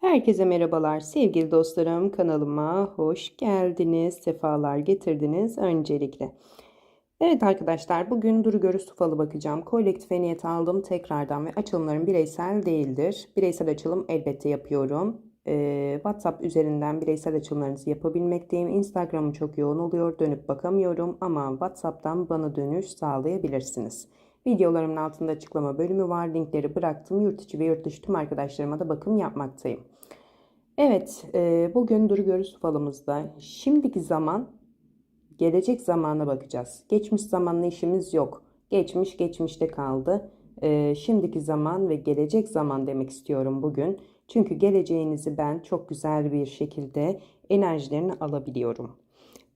Herkese merhabalar sevgili dostlarım kanalıma hoş geldiniz sefalar getirdiniz öncelikle. Evet arkadaşlar bugün Duru Görüş Tufalı bakacağım. Kolektife niyet aldım tekrardan ve açılımlarım bireysel değildir. Bireysel açılım elbette yapıyorum. Ee, WhatsApp üzerinden bireysel açılımlarınızı yapabilmekteyim. Instagram'ım çok yoğun oluyor dönüp bakamıyorum ama WhatsApp'tan bana dönüş sağlayabilirsiniz. Videolarımın altında açıklama bölümü var. Linkleri bıraktım. Yurt içi ve yurt dışı tüm arkadaşlarıma da bakım yapmaktayım. Evet, e, bugün Duru Görüş falımızda şimdiki zaman, gelecek zamana bakacağız. Geçmiş zamanla işimiz yok. Geçmiş geçmişte kaldı. E, şimdiki zaman ve gelecek zaman demek istiyorum bugün. Çünkü geleceğinizi ben çok güzel bir şekilde enerjilerini alabiliyorum.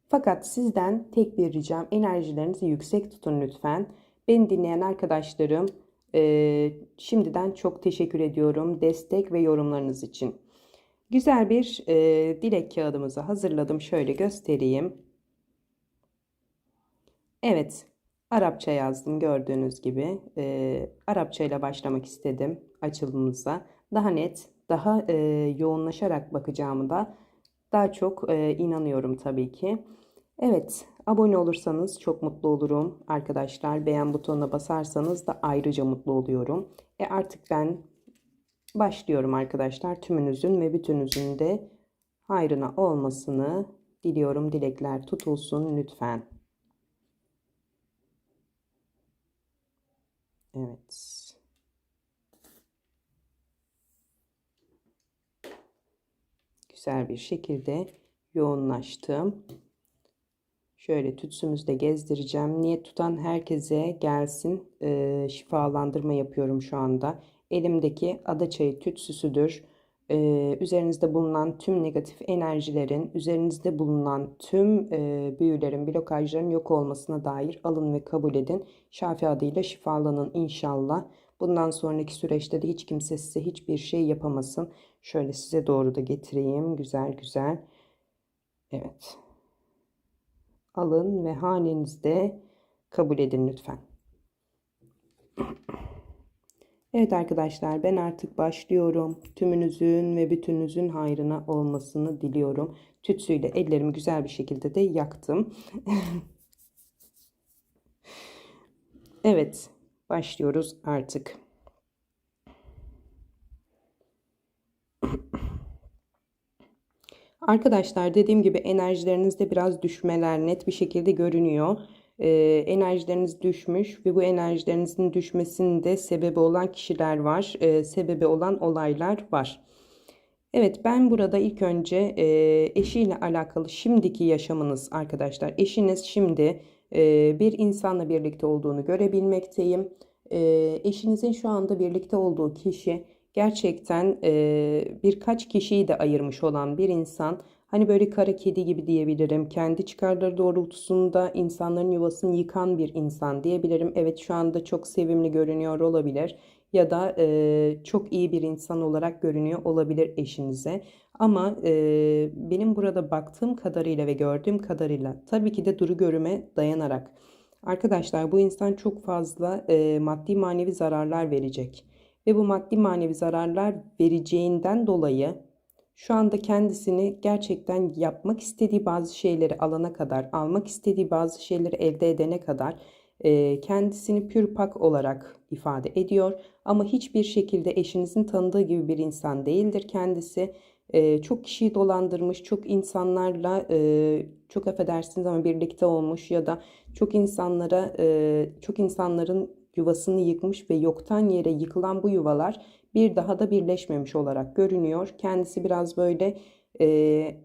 Fakat sizden tek bir ricam enerjilerinizi yüksek tutun lütfen. Beni dinleyen arkadaşlarım e, şimdiden çok teşekkür ediyorum destek ve yorumlarınız için. Güzel bir e, dilek kağıdımızı hazırladım. Şöyle göstereyim. Evet, Arapça yazdım gördüğünüz gibi. E, Arapça ile başlamak istedim açılımımıza. Daha net, daha e, yoğunlaşarak bakacağımı da daha çok e, inanıyorum tabii ki. Evet, abone olursanız çok mutlu olurum arkadaşlar. Beğen butonuna basarsanız da ayrıca mutlu oluyorum. E artık ben başlıyorum arkadaşlar. Tümünüzün ve bütünüzün de hayrına olmasını diliyorum. Dilekler tutulsun lütfen. Evet. Güzel bir şekilde yoğunlaştım. Şöyle tütsümüzde gezdireceğim. Niyet tutan herkese gelsin. Ee, şifalandırma yapıyorum şu anda. Elimdeki adaçayı tütsüsüdür. Ee, üzerinizde bulunan tüm negatif enerjilerin, üzerinizde bulunan tüm e, büyülerin, blokajların yok olmasına dair alın ve kabul edin. Şafi adıyla şifalanın inşallah. Bundan sonraki süreçte de hiç kimse size hiçbir şey yapamasın. Şöyle size doğru da getireyim. Güzel güzel. Evet. Alın ve hanenizde kabul edin lütfen. Evet arkadaşlar ben artık başlıyorum. Tümünüzün ve bütününüzün hayrına olmasını diliyorum. Tütsüyle ellerimi güzel bir şekilde de yaktım. evet başlıyoruz artık. Arkadaşlar dediğim gibi enerjilerinizde biraz düşmeler net bir şekilde görünüyor. Ee, enerjileriniz düşmüş ve bu enerjilerinizin düşmesinde sebebi olan kişiler var. Ee, sebebi olan olaylar var. Evet ben burada ilk önce e, eşiyle alakalı şimdiki yaşamınız arkadaşlar. Eşiniz şimdi e, bir insanla birlikte olduğunu görebilmekteyim. E, eşinizin şu anda birlikte olduğu kişi gerçekten e, birkaç kişiyi de ayırmış olan bir insan. Hani böyle kara kedi gibi diyebilirim. Kendi çıkarları doğrultusunda insanların yuvasını yıkan bir insan diyebilirim. Evet şu anda çok sevimli görünüyor olabilir. Ya da e, çok iyi bir insan olarak görünüyor olabilir eşinize. Ama e, benim burada baktığım kadarıyla ve gördüğüm kadarıyla tabii ki de duru görüme dayanarak. Arkadaşlar bu insan çok fazla e, maddi manevi zararlar verecek ve bu maddi manevi zararlar vereceğinden dolayı şu anda kendisini gerçekten yapmak istediği bazı şeyleri alana kadar, almak istediği bazı şeyleri elde edene kadar e, kendisini pürpak olarak ifade ediyor. Ama hiçbir şekilde eşinizin tanıdığı gibi bir insan değildir kendisi. E, çok kişiyi dolandırmış, çok insanlarla e, çok affedersiniz ama birlikte olmuş ya da çok insanlara, çok insanların yuvasını yıkmış ve yoktan yere yıkılan bu yuvalar bir daha da birleşmemiş olarak görünüyor. Kendisi biraz böyle e,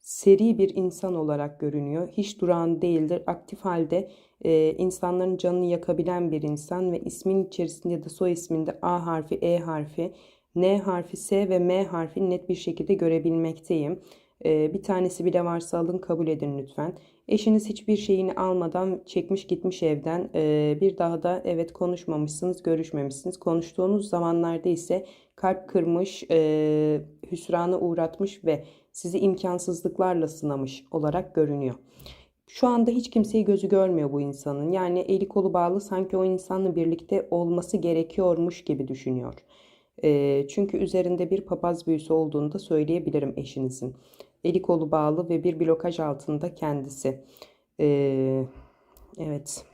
seri bir insan olarak görünüyor. Hiç duran değildir. Aktif halde e, insanların canını yakabilen bir insan ve ismin içerisinde ya da soy isminde A harfi, E harfi, N harfi, S ve M harfi net bir şekilde görebilmekteyim. E, bir tanesi bile varsa alın kabul edin lütfen. Eşiniz hiçbir şeyini almadan çekmiş gitmiş evden. Ee, bir daha da evet konuşmamışsınız, görüşmemişsiniz. Konuştuğunuz zamanlarda ise kalp kırmış, e, hüsrana uğratmış ve sizi imkansızlıklarla sınamış olarak görünüyor. Şu anda hiç kimseyi gözü görmüyor bu insanın. Yani eli kolu bağlı sanki o insanla birlikte olması gerekiyormuş gibi düşünüyor. E, çünkü üzerinde bir papaz büyüsü olduğunu da söyleyebilirim eşinizin. Eli kolu bağlı ve bir blokaj altında kendisi. E, evet.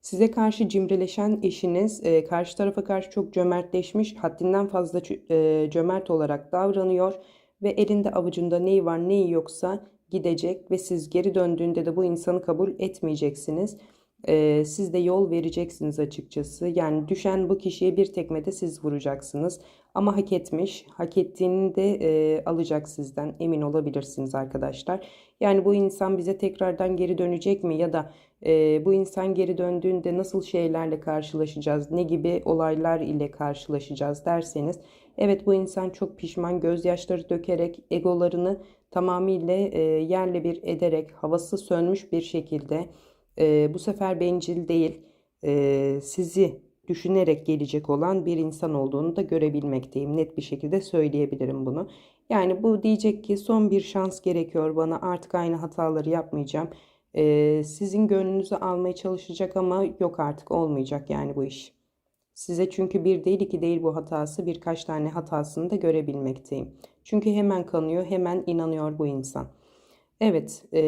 Size karşı cimrileşen eşiniz e, karşı tarafa karşı çok cömertleşmiş, haddinden fazla e, cömert olarak davranıyor ve elinde avucunda neyi var neyi yoksa gidecek ve siz geri döndüğünde de bu insanı kabul etmeyeceksiniz. E, siz de yol vereceksiniz açıkçası. Yani düşen bu kişiye bir tekmede siz vuracaksınız. Ama hak etmiş, hak ettiğini de e, alacak sizden emin olabilirsiniz arkadaşlar. Yani bu insan bize tekrardan geri dönecek mi ya da e, bu insan geri döndüğünde nasıl şeylerle karşılaşacağız, ne gibi olaylar ile karşılaşacağız derseniz evet bu insan çok pişman, gözyaşları dökerek egolarını tamamıyla e, yerle bir ederek havası sönmüş bir şekilde e, bu sefer bencil değil e, sizi düşünerek gelecek olan bir insan olduğunu da görebilmekteyim. Net bir şekilde söyleyebilirim bunu. Yani bu diyecek ki son bir şans gerekiyor bana artık aynı hataları yapmayacağım. Ee, sizin gönlünüzü almaya çalışacak ama yok artık olmayacak yani bu iş. Size çünkü bir değil iki değil bu hatası birkaç tane hatasını da görebilmekteyim. Çünkü hemen kanıyor hemen inanıyor bu insan. Evet, e,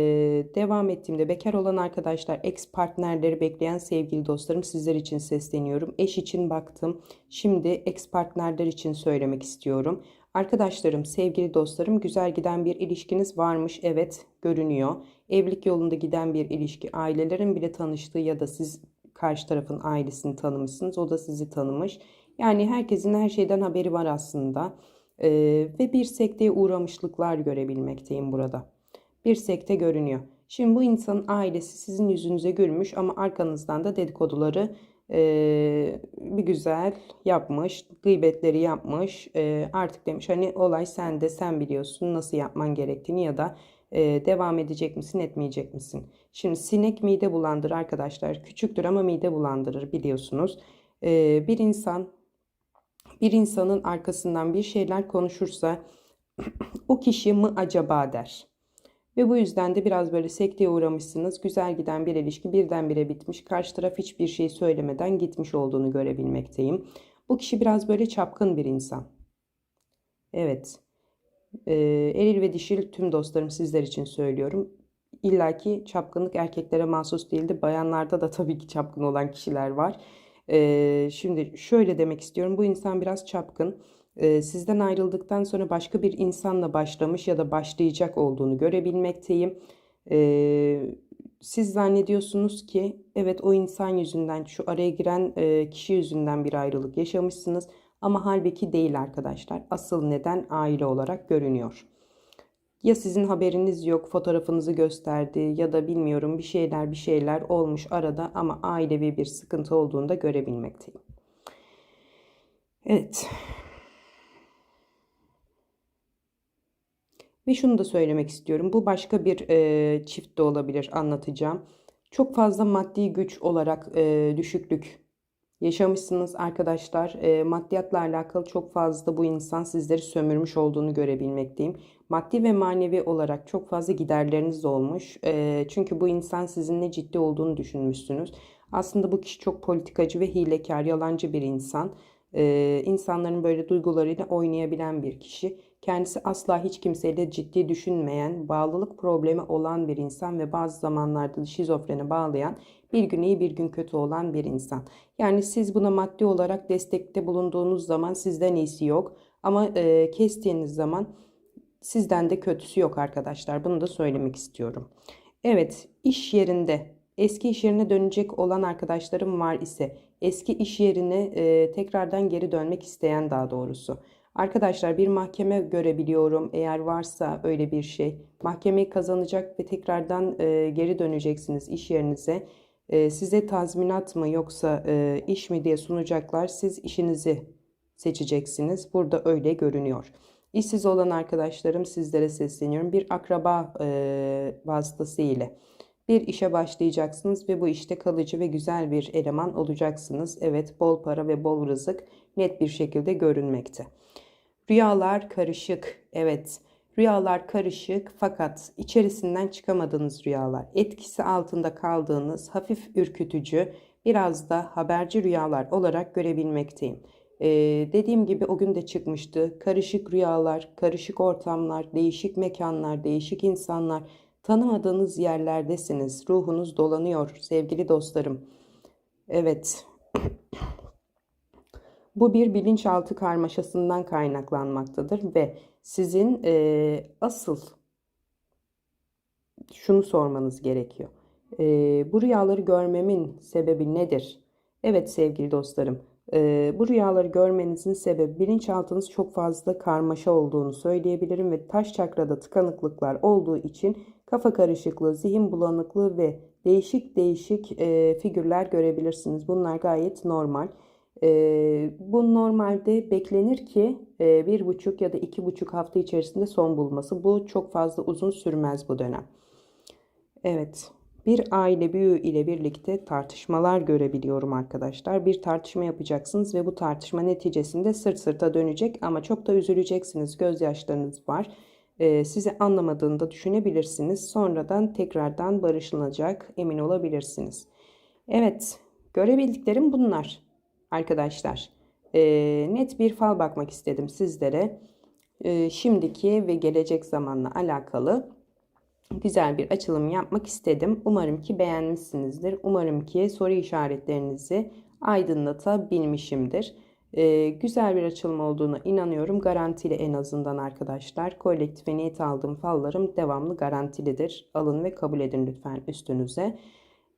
devam ettiğimde bekar olan arkadaşlar, ex partnerleri bekleyen sevgili dostlarım sizler için sesleniyorum. Eş için baktım. Şimdi ex partnerler için söylemek istiyorum. Arkadaşlarım, sevgili dostlarım, güzel giden bir ilişkiniz varmış. Evet, görünüyor. Evlilik yolunda giden bir ilişki, ailelerin bile tanıştığı ya da siz karşı tarafın ailesini tanımışsınız. O da sizi tanımış. Yani herkesin her şeyden haberi var aslında. Ee, ve bir sekteye uğramışlıklar görebilmekteyim burada bir sekte görünüyor. Şimdi bu insanın ailesi sizin yüzünüze gülmüş ama arkanızdan da dedikoduları e, bir güzel yapmış, gıybetleri yapmış. E, artık demiş hani olay sende, sen biliyorsun nasıl yapman gerektiğini ya da e, devam edecek misin, etmeyecek misin? Şimdi sinek mide bulandırır arkadaşlar. Küçüktür ama mide bulandırır biliyorsunuz. E, bir insan bir insanın arkasından bir şeyler konuşursa o kişi mi acaba der. Ve bu yüzden de biraz böyle sekteye uğramışsınız. Güzel giden bir ilişki birdenbire bitmiş. Karşı taraf hiçbir şey söylemeden gitmiş olduğunu görebilmekteyim. Bu kişi biraz böyle çapkın bir insan. Evet. Ee, eril ve dişil tüm dostlarım sizler için söylüyorum. İlla ki çapkınlık erkeklere mahsus değildi. Bayanlarda da tabii ki çapkın olan kişiler var. Ee, şimdi şöyle demek istiyorum. Bu insan biraz çapkın sizden ayrıldıktan sonra başka bir insanla başlamış ya da başlayacak olduğunu görebilmekteyim. Siz zannediyorsunuz ki evet o insan yüzünden şu araya giren kişi yüzünden bir ayrılık yaşamışsınız ama halbuki değil arkadaşlar. Asıl neden aile olarak görünüyor. Ya sizin haberiniz yok, fotoğrafınızı gösterdi ya da bilmiyorum bir şeyler bir şeyler olmuş arada ama ailevi bir sıkıntı olduğunu da görebilmekteyim. Evet. Ve şunu da söylemek istiyorum. Bu başka bir e, çift de olabilir anlatacağım. Çok fazla maddi güç olarak e, düşüklük yaşamışsınız arkadaşlar. E, maddiyatla alakalı çok fazla bu insan sizleri sömürmüş olduğunu görebilmekteyim. Maddi ve manevi olarak çok fazla giderleriniz olmuş. E, çünkü bu insan sizinle ciddi olduğunu düşünmüşsünüz. Aslında bu kişi çok politikacı ve hilekar, yalancı bir insan. Ee, insanların böyle duygularıyla oynayabilen bir kişi. Kendisi asla hiç kimseyle ciddi düşünmeyen, bağlılık problemi olan bir insan ve bazı zamanlarda şizofreni bağlayan, bir gün iyi bir gün kötü olan bir insan. Yani siz buna maddi olarak destekte bulunduğunuz zaman sizden iyisi yok. Ama e, kestiğiniz zaman sizden de kötüsü yok arkadaşlar. Bunu da söylemek istiyorum. Evet, iş yerinde eski iş yerine dönecek olan arkadaşlarım var ise eski iş yerine e, tekrardan geri dönmek isteyen daha doğrusu. Arkadaşlar bir mahkeme görebiliyorum eğer varsa öyle bir şey. Mahkemeyi kazanacak ve tekrardan e, geri döneceksiniz iş yerinize. E, size tazminat mı yoksa e, iş mi diye sunacaklar. Siz işinizi seçeceksiniz. Burada öyle görünüyor. İşsiz olan arkadaşlarım sizlere sesleniyorum. Bir akraba e, vasıtası ile bir işe başlayacaksınız ve bu işte kalıcı ve güzel bir eleman olacaksınız. Evet bol para ve bol rızık net bir şekilde görünmekte. Rüyalar karışık. Evet rüyalar karışık fakat içerisinden çıkamadığınız rüyalar, etkisi altında kaldığınız hafif ürkütücü, biraz da haberci rüyalar olarak görebilmekteyim. Ee, dediğim gibi o gün de çıkmıştı. Karışık rüyalar, karışık ortamlar, değişik mekanlar, değişik insanlar. Tanımadığınız yerlerdesiniz. Ruhunuz dolanıyor sevgili dostlarım. Evet. Bu bir bilinçaltı karmaşasından kaynaklanmaktadır ve sizin eee, asıl şunu sormanız gerekiyor. Eee, bu rüyaları görmemin sebebi nedir? Evet sevgili dostlarım, eee, bu rüyaları görmenizin sebebi bilinçaltınız çok fazla karmaşa olduğunu söyleyebilirim ve taş çakrada tıkanıklıklar olduğu için kafa karışıklığı, zihin bulanıklığı ve değişik değişik eee, figürler görebilirsiniz. Bunlar gayet normal. Bu normalde beklenir ki bir buçuk ya da iki buçuk hafta içerisinde son bulması. Bu çok fazla uzun sürmez bu dönem. Evet. Bir aile büyüğü ile birlikte tartışmalar görebiliyorum arkadaşlar. Bir tartışma yapacaksınız ve bu tartışma neticesinde sırt sırta dönecek ama çok da üzüleceksiniz. Gözyaşlarınız var. Ee, sizi anlamadığını da düşünebilirsiniz. Sonradan tekrardan barışılacak emin olabilirsiniz. Evet, görebildiklerim bunlar arkadaşlar. Ee, net bir fal bakmak istedim sizlere. Ee, şimdiki ve gelecek zamanla alakalı güzel bir açılım yapmak istedim. Umarım ki beğenmişsinizdir. Umarım ki soru işaretlerinizi aydınlatabilmişimdir. Ee, güzel bir açılım olduğuna inanıyorum. Garantili en azından arkadaşlar. Kolektife niyet aldığım fallarım devamlı garantilidir. Alın ve kabul edin lütfen üstünüze.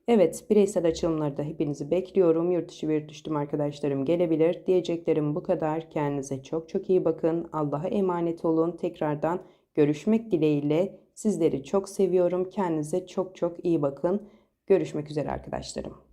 Evet, bireysel açılımlarda hepinizi bekliyorum. Yurt dışı ve yurt dışı arkadaşlarım gelebilir. Diyeceklerim bu kadar. Kendinize çok çok iyi bakın. Allah'a emanet olun. Tekrardan görüşmek dileğiyle sizleri çok seviyorum. Kendinize çok çok iyi bakın. Görüşmek üzere arkadaşlarım.